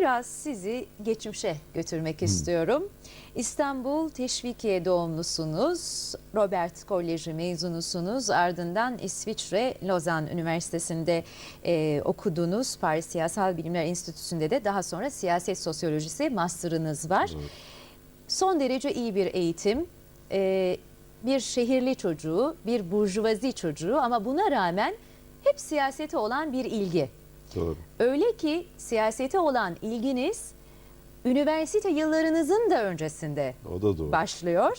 Biraz sizi geçmişe götürmek istiyorum. İstanbul Teşvikiye doğumlusunuz. Robert Koleji mezunusunuz. Ardından İsviçre Lozan Üniversitesi'nde e, okudunuz. Paris Siyasal Bilimler Enstitüsü'nde de daha sonra siyaset sosyolojisi master'ınız var. Son derece iyi bir eğitim. e, bir şehirli çocuğu, bir burjuvazi çocuğu ama buna rağmen hep siyasete olan bir ilgi. Doğru. Öyle ki siyasete olan ilginiz üniversite yıllarınızın da öncesinde O da doğru. başlıyor.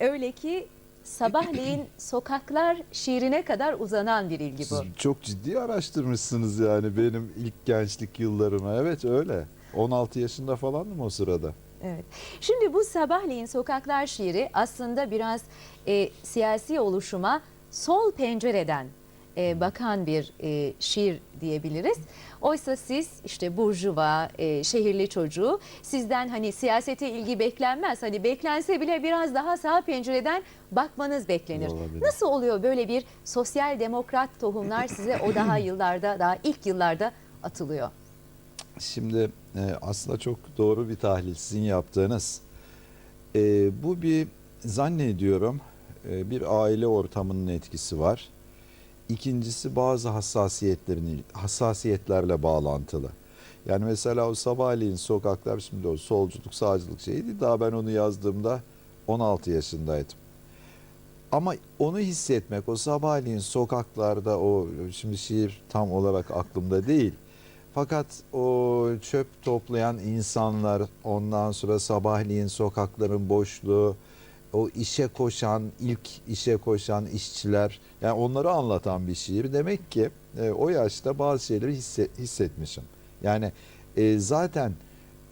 Öyle ki sabahleyin sokaklar şiirine kadar uzanan bir ilgi bu. Siz çok ciddi araştırmışsınız yani benim ilk gençlik yıllarımı. Evet öyle. 16 yaşında falandım o sırada. Evet. Şimdi bu sabahleyin sokaklar şiiri aslında biraz e, siyasi oluşuma sol pencereden e, bakan bir e, şiir diyebiliriz. Oysa siz işte burjuva, e, şehirli çocuğu sizden hani siyasete ilgi beklenmez. Hani beklense bile biraz daha sağ pencereden bakmanız beklenir. Olabilir. Nasıl oluyor böyle bir sosyal demokrat tohumlar size o daha yıllarda, daha ilk yıllarda atılıyor? Şimdi e, aslında çok doğru bir tahlil sizin yaptığınız. E, bu bir zannediyorum e, bir aile ortamının etkisi var. İkincisi bazı hassasiyetlerin hassasiyetlerle bağlantılı. Yani mesela o sabahleyin sokaklar şimdi o solculuk sağcılık şeydi. Daha ben onu yazdığımda 16 yaşındaydım. Ama onu hissetmek, o sabahleyin sokaklarda o şimdi şiir tam olarak aklımda değil. Fakat o çöp toplayan insanlar, ondan sonra sabahleyin sokakların boşluğu, o işe koşan, ilk işe koşan işçiler, yani onları anlatan bir şiir. Demek ki e, o yaşta bazı şeyleri hisse- hissetmişim. Yani e, zaten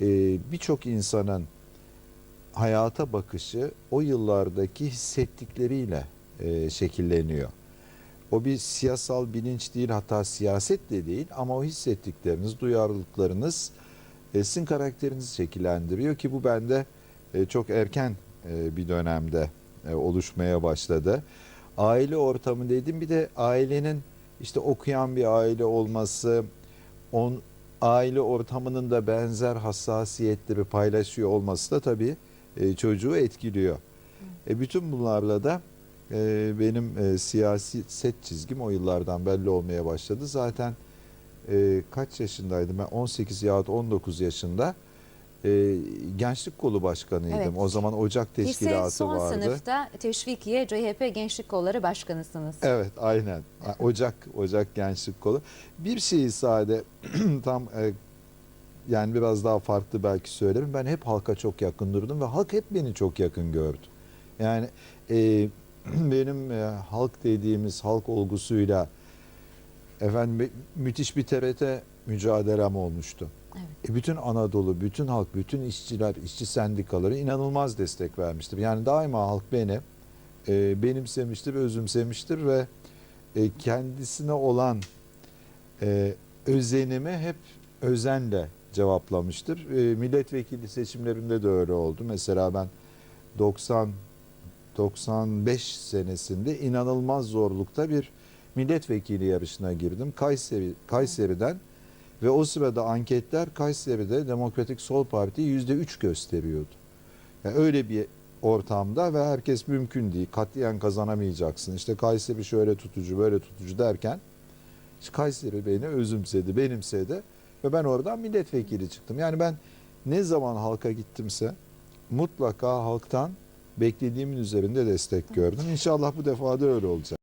e, birçok insanın hayata bakışı o yıllardaki hissettikleriyle e, şekilleniyor. O bir siyasal bilinç değil hatta siyaset de değil ama o hissettikleriniz, duyarlılıklarınız e, sizin karakterinizi şekillendiriyor ki bu bende e, çok erken bir dönemde e, oluşmaya başladı. Aile ortamı dedim bir de ailenin işte okuyan bir aile olması, on, aile ortamının da benzer hassasiyetleri paylaşıyor olması da tabii e, çocuğu etkiliyor. E, bütün bunlarla da e, benim e, siyasi set çizgim o yıllardan belli olmaya başladı. Zaten e, kaç yaşındaydım ben 18 yahut 19 yaşında e, gençlik kolu başkanıydım. Evet. O zaman Ocak Lise Teşkilatı son vardı. sınıfta Teşvikiye CHP Gençlik Kolları Başkanısınız. Evet aynen. Ocak Ocak Gençlik Kolu. Bir şeyi sade tam e, yani biraz daha farklı belki söylerim. Ben hep halka çok yakın durdum ve halk hep beni çok yakın gördü. Yani e, benim e, halk dediğimiz halk olgusuyla efendim mü- müthiş bir TRT mücadelem olmuştu. Evet. E, bütün Anadolu, bütün halk, bütün işçiler, işçi sendikaları inanılmaz destek vermiştir. Yani daima halk beni e, benimsemiştir, özümsemiştir ve e, kendisine olan e, özenimi hep özenle cevaplamıştır. E, milletvekili seçimlerinde de öyle oldu. Mesela ben 90 95 senesinde inanılmaz zorlukta bir milletvekili yarışına girdim. Kayseri Kayseri'den ve o sırada anketler Kayseri'de Demokratik Sol Parti yüzde üç gösteriyordu. Yani öyle bir ortamda ve herkes mümkün değil. Katiyen kazanamayacaksın. İşte Kayseri şöyle tutucu böyle tutucu derken işte Kayseri beni özümsedi, benimsedi ve ben oradan milletvekili çıktım. Yani ben ne zaman halka gittimse mutlaka halktan beklediğimin üzerinde destek gördüm. İnşallah bu defa da öyle olacak.